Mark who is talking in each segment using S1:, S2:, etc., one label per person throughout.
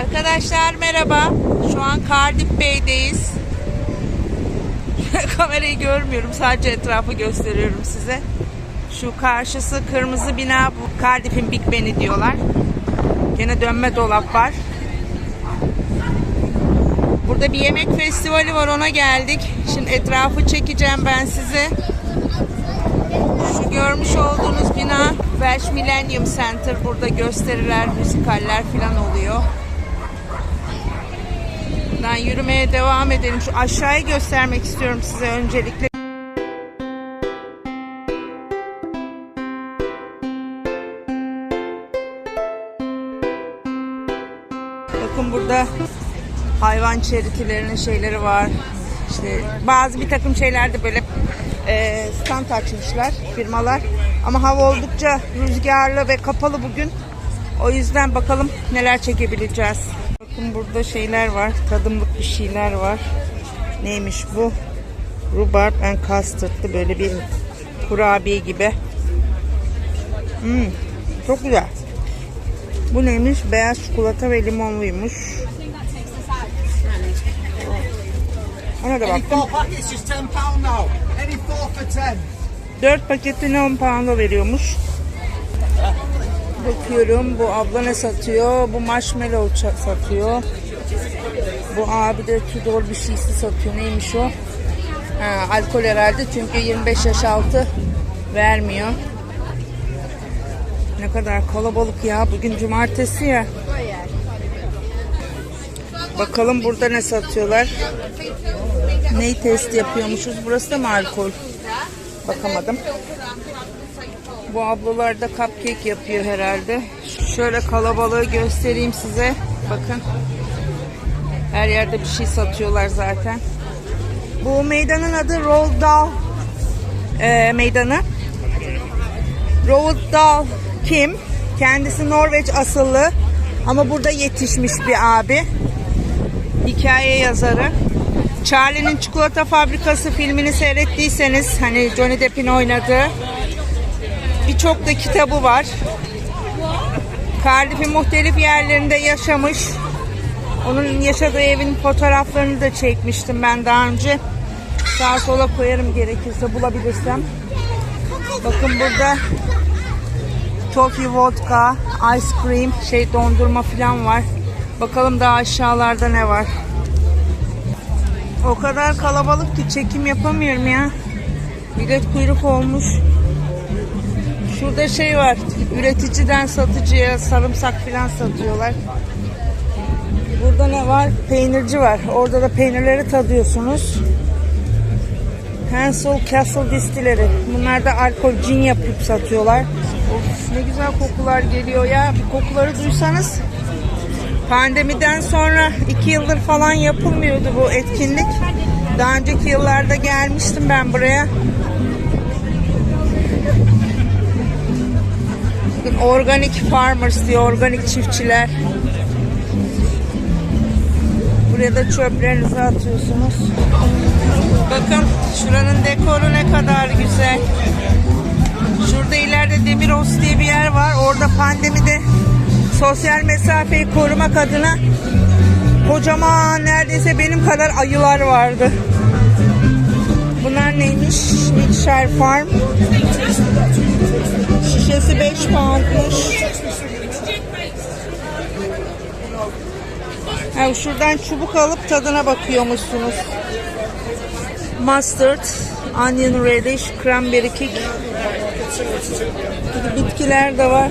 S1: Arkadaşlar merhaba. Şu an Cardiff Bey'deyiz. Kamerayı görmüyorum. Sadece etrafı gösteriyorum size. Şu karşısı kırmızı bina. Bu Cardiff'in Big Ben'i diyorlar. Gene dönme dolap var. Burada bir yemek festivali var ona geldik. Şimdi etrafı çekeceğim ben size. Şu görmüş olduğunuz bina Welsh Millennium Center. Burada gösteriler, müzikaller falan oluyor. Ben yürümeye devam edelim. Şu aşağıyı göstermek istiyorum size öncelikle. Bakın burada hayvan çeritilerinin şeyleri var. İşte bazı bir takım şeylerde böyle e, stand açmışlar firmalar. Ama hava oldukça rüzgarlı ve kapalı bugün. O yüzden bakalım neler çekebileceğiz. Bakın burada şeyler var. Tadımlık bir şeyler var. Neymiş bu? Rhubarb and custard'lı böyle bir kurabiye gibi. Hmm, çok güzel. Bu neymiş? Beyaz çikolata ve limonluymuş. Ona da baktım.
S2: four packets just ten pound now. Any four for ten.
S1: 4 paketini 10 pound'a veriyormuş. Bakıyorum bu abla ne satıyor? Bu marshmallow satıyor. Bu abi de Tudor bir şeysi satıyor. Neymiş o? Ha, alkol herhalde çünkü 25 yaş altı vermiyor. Ne kadar kalabalık ya. Bugün cumartesi ya. Bakalım burada ne satıyorlar. Neyi test yapıyormuşuz? Burası da mı alkol? Bakamadım. Bu ablalar da cupcake yapıyor herhalde. Şöyle kalabalığı göstereyim size. Bakın. Her yerde bir şey satıyorlar zaten. Bu meydanın adı Roald Dahl e, meydanı. Roald Dahl kim? Kendisi Norveç asıllı ama burada yetişmiş bir abi. Hikaye yazarı. Charlie'nin Çikolata Fabrikası filmini seyrettiyseniz hani Johnny Depp'in oynadığı birçok da kitabı var. Cardiff'in muhtelif yerlerinde yaşamış. Onun yaşadığı evin fotoğraflarını da çekmiştim ben daha önce. Sağa sola koyarım gerekirse bulabilirsem. Bakın burada toffee vodka, ice cream, şey dondurma falan var. Bakalım daha aşağılarda ne var. O kadar kalabalık ki çekim yapamıyorum ya. Bilet kuyruk olmuş. Şurada şey var. Üreticiden satıcıya sarımsak falan satıyorlar. Burada ne var? Peynirci var. Orada da peynirleri tadıyorsunuz. Hansel Castle distileri. Bunlar da alkol cin yapıp satıyorlar. Of ne güzel kokular geliyor ya. Bir kokuları duysanız. Pandemiden sonra iki yıldır falan yapılmıyordu bu etkinlik. Daha önceki yıllarda gelmiştim ben buraya. Organic farmers diyor, organik çiftçiler. Buraya da çöplerinizi atıyorsunuz. Bakın şuranın dekoru ne kadar güzel. Şurada ileride Demiros diye bir yer var. Orada pandemide sosyal mesafeyi korumak adına kocaman neredeyse benim kadar ayılar vardı. Bunlar neymiş? Wiltshire Farm. Şişesi 5 poundmuş. Ha, şuradan çubuk alıp tadına bakıyormuşsunuz. Mustard, onion radish, cranberry kick. Bitkiler de var.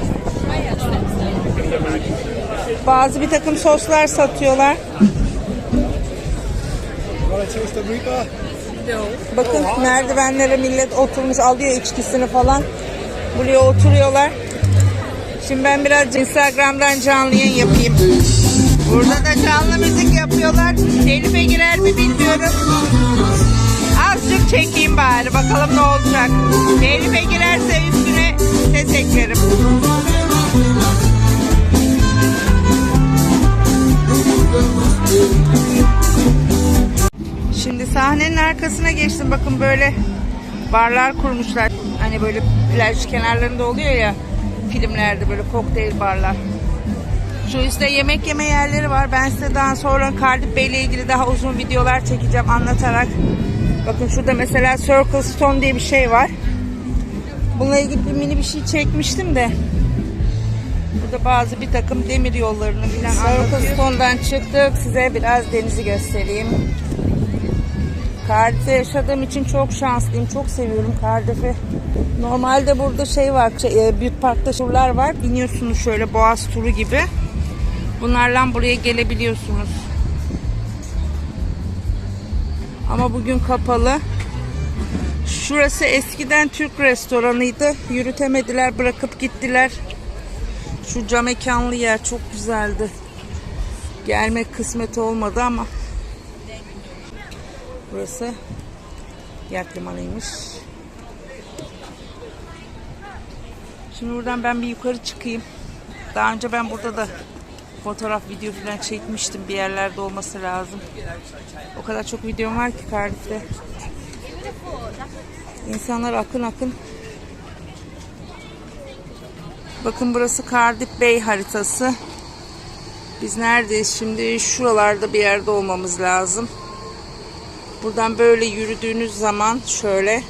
S1: Bazı bir takım soslar satıyorlar. Bakın merdivenlere millet oturmuş alıyor içkisini falan. Buraya oturuyorlar. Şimdi ben biraz Instagram'dan canlı yayın yapayım. Burada da canlı müzik yapıyorlar. Telife girer mi bilmiyorum. Azıcık çekeyim bari bakalım ne olacak. Telife girerse üstüne ses eklerim. Şimdi sahnenin arkasına geçtim. Bakın böyle barlar kurmuşlar. Hani böyle plaj kenarlarında oluyor ya filmlerde böyle kokteyl barlar. Şu üstte yemek yeme yerleri var. Ben size daha sonra Cardiff ile ilgili daha uzun videolar çekeceğim anlatarak. Bakın şurada mesela Circle Stone diye bir şey var. Bununla ilgili bir mini bir şey çekmiştim de. Burada bazı bir takım demir yollarını bilen Circle Stone'dan çıktık. Size biraz denizi göstereyim. Cardiff'te yaşadığım için çok şanslıyım. Çok seviyorum Cardiff'i. Normalde burada şey var, şey, e, büyük parkta turlar var. Biniyorsunuz şöyle boğaz turu gibi. Bunlarla buraya gelebiliyorsunuz. Ama bugün kapalı. Şurası eskiden Türk restoranıydı. Yürütemediler, bırakıp gittiler. Şu cam mekanlı yer çok güzeldi. Gelmek kısmet olmadı ama Burası yat limanıymış. Şimdi buradan ben bir yukarı çıkayım. Daha önce ben burada da fotoğraf, video falan çekmiştim. Bir yerlerde olması lazım. O kadar çok videom var ki Cardiff'te. İnsanlar akın akın. Bakın burası Cardiff Bay haritası. Biz neredeyiz şimdi? Şuralarda bir yerde olmamız lazım. Buradan böyle yürüdüğünüz zaman şöyle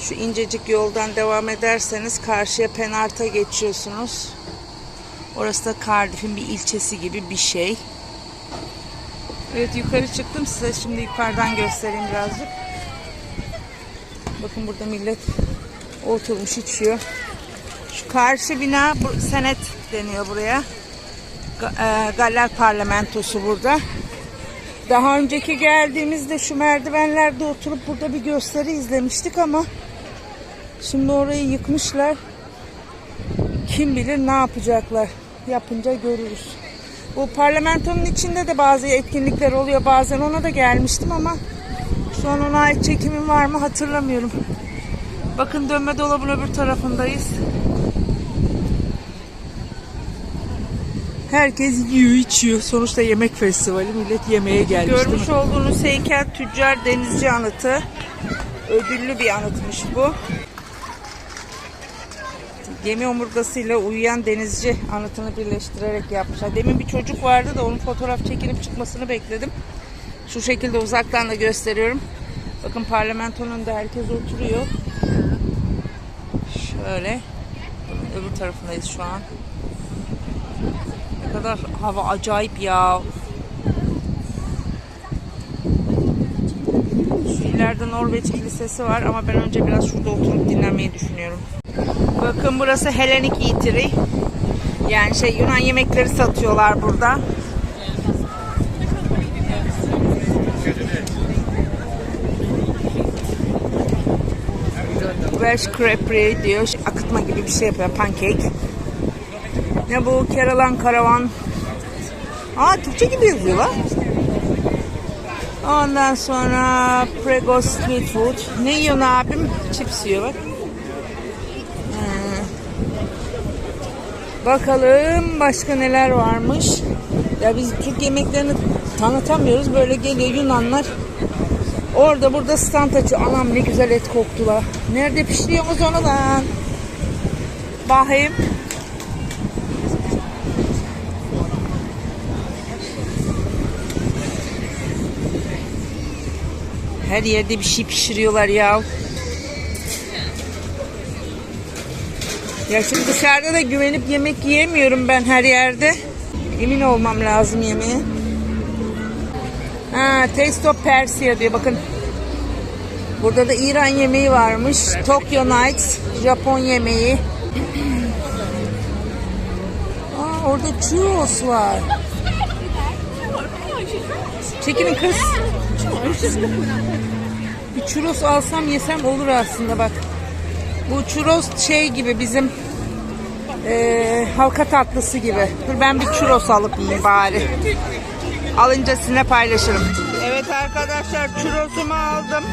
S1: şu incecik yoldan devam ederseniz karşıya Penart'a geçiyorsunuz. Orası da Cardiff'in bir ilçesi gibi bir şey. Evet yukarı çıktım size şimdi yukarıdan göstereyim birazcık. Bakın burada millet oturmuş içiyor. Şu karşı bina senet deniyor buraya. E, Galler Parlamentosu burada. Daha önceki geldiğimizde şu merdivenlerde oturup burada bir gösteri izlemiştik ama şimdi orayı yıkmışlar. Kim bilir ne yapacaklar. Yapınca görürüz. Bu parlamentonun içinde de bazı etkinlikler oluyor. Bazen ona da gelmiştim ama şu an ona ait çekimim var mı hatırlamıyorum. Bakın dönme dolabın öbür tarafındayız. Herkes yiyor içiyor. Sonuçta yemek festivali. Millet yemeğe gelmiş. Görmüş olduğunuz heykel tüccar denizci anıtı. Ödüllü bir anıtmış bu. Gemi omurgasıyla uyuyan denizci anıtını birleştirerek yapmışlar. Demin bir çocuk vardı da onun fotoğraf çekilip çıkmasını bekledim. Şu şekilde uzaktan da gösteriyorum. Bakın parlamentonun önünde herkes oturuyor. Şöyle. Öbür tarafındayız şu an. Ne kadar hava acayip ya. Şu ileride Norveç Kilisesi var ama ben önce biraz şurada oturup dinlenmeyi düşünüyorum. Bakın burası Hellenic Eatery. Yani şey Yunan yemekleri satıyorlar burada. Welsh crepe diyor. Akıtma gibi bir şey yapıyor. Pancake. Ne bu? Keralan Karavan. Aa Türkçe gibi yazıyorlar. Ondan sonra Pregos Street Food. Ne yiyorsun abim? Chips yiyor bak. Bakalım başka neler varmış. Ya biz Türk yemeklerini tanıtamıyoruz. Böyle geliyor Yunanlar. Orada burada stand açıyor. Anam ne güzel et koktular. Nerede pişiriyorsunuz onu lan? Bakayım. Her yerde bir şey pişiriyorlar ya. Ya şimdi dışarıda da güvenip yemek yiyemiyorum ben her yerde. Emin olmam lazım yemeğe. Ha, Taste of Persia diyor bakın. Burada da İran yemeği varmış. Tokyo Nights, Japon yemeği. Aa, orada churros var. Çekilin kız. Bir churros alsam yesem olur aslında bak. Bu churros şey gibi bizim eee halka tatlısı gibi. Dur ben bir churros alıp yiyeyim bari. Alınca sizinle paylaşırım. Evet arkadaşlar churrosumu aldım.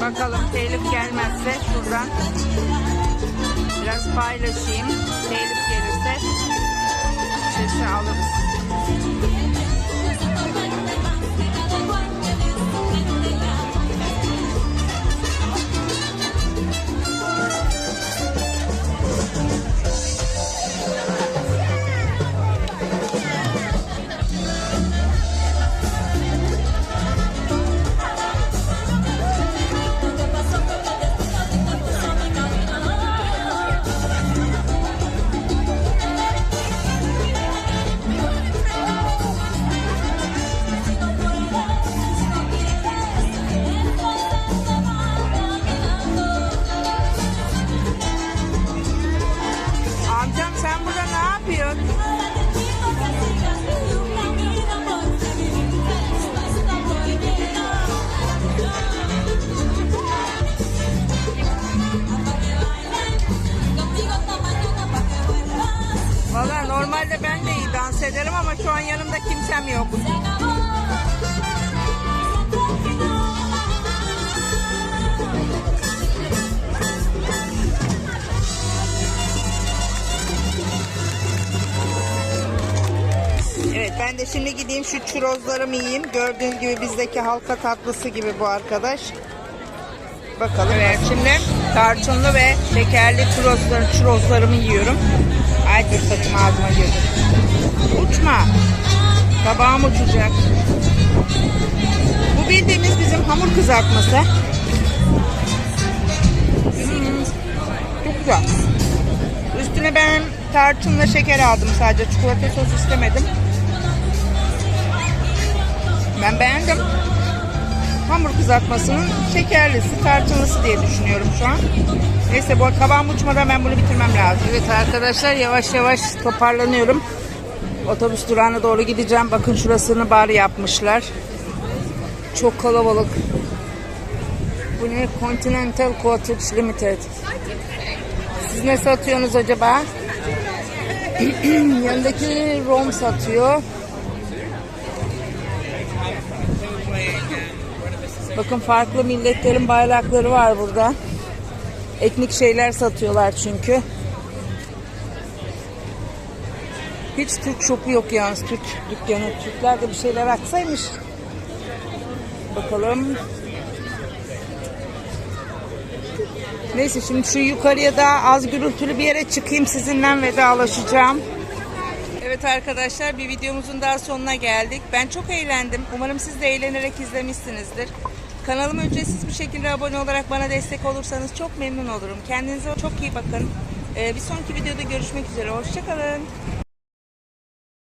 S1: Bakalım telif gelmezse şuradan biraz paylaşayım. Telif gelirse sesi alırız. Şu an yanımda kimsem yok. Evet ben de şimdi gideyim şu çurozlarımı yiyeyim. Gördüğünüz gibi bizdeki halka tatlısı gibi bu arkadaş. Bakalım. Evet şimdi tarçınlı ve şekerli çurozlar, çurozlarımı yiyorum. Ay dur saçım ağzıma girdi. Uçma. Tabağım uçacak. Bu bildiğimiz bizim hamur kızartması. Hmm, çok güzel. Üstüne ben tarçınla şeker aldım sadece. Çikolata sos istemedim. Ben beğendim. Hamur kızartmasının şekerlisi, tarçınlısı diye düşünüyorum şu an. Neyse bu kabağım uçmadan ben bunu bitirmem lazım. Evet arkadaşlar yavaş yavaş toparlanıyorum. Otobüs durağına doğru gideceğim. Bakın şurasını bari yapmışlar. Çok kalabalık. Bu ne? Continental Cottage Limited. Siz ne satıyorsunuz acaba? Yanındaki rom satıyor. Bakın farklı milletlerin bayrakları var burada. Etnik şeyler satıyorlar çünkü. Hiç Türk şopu yok yalnız Türk dükkanı. Türkler de bir şeyler açsaymış. Bakalım. Neyse şimdi şu yukarıya da az gürültülü bir yere çıkayım sizinle vedalaşacağım. Evet arkadaşlar bir videomuzun daha sonuna geldik. Ben çok eğlendim. Umarım siz de eğlenerek izlemişsinizdir. Kanalıma ücretsiz bir şekilde abone olarak bana destek olursanız çok memnun olurum. Kendinize çok iyi bakın. Ee, bir sonraki videoda görüşmek üzere. Hoşçakalın.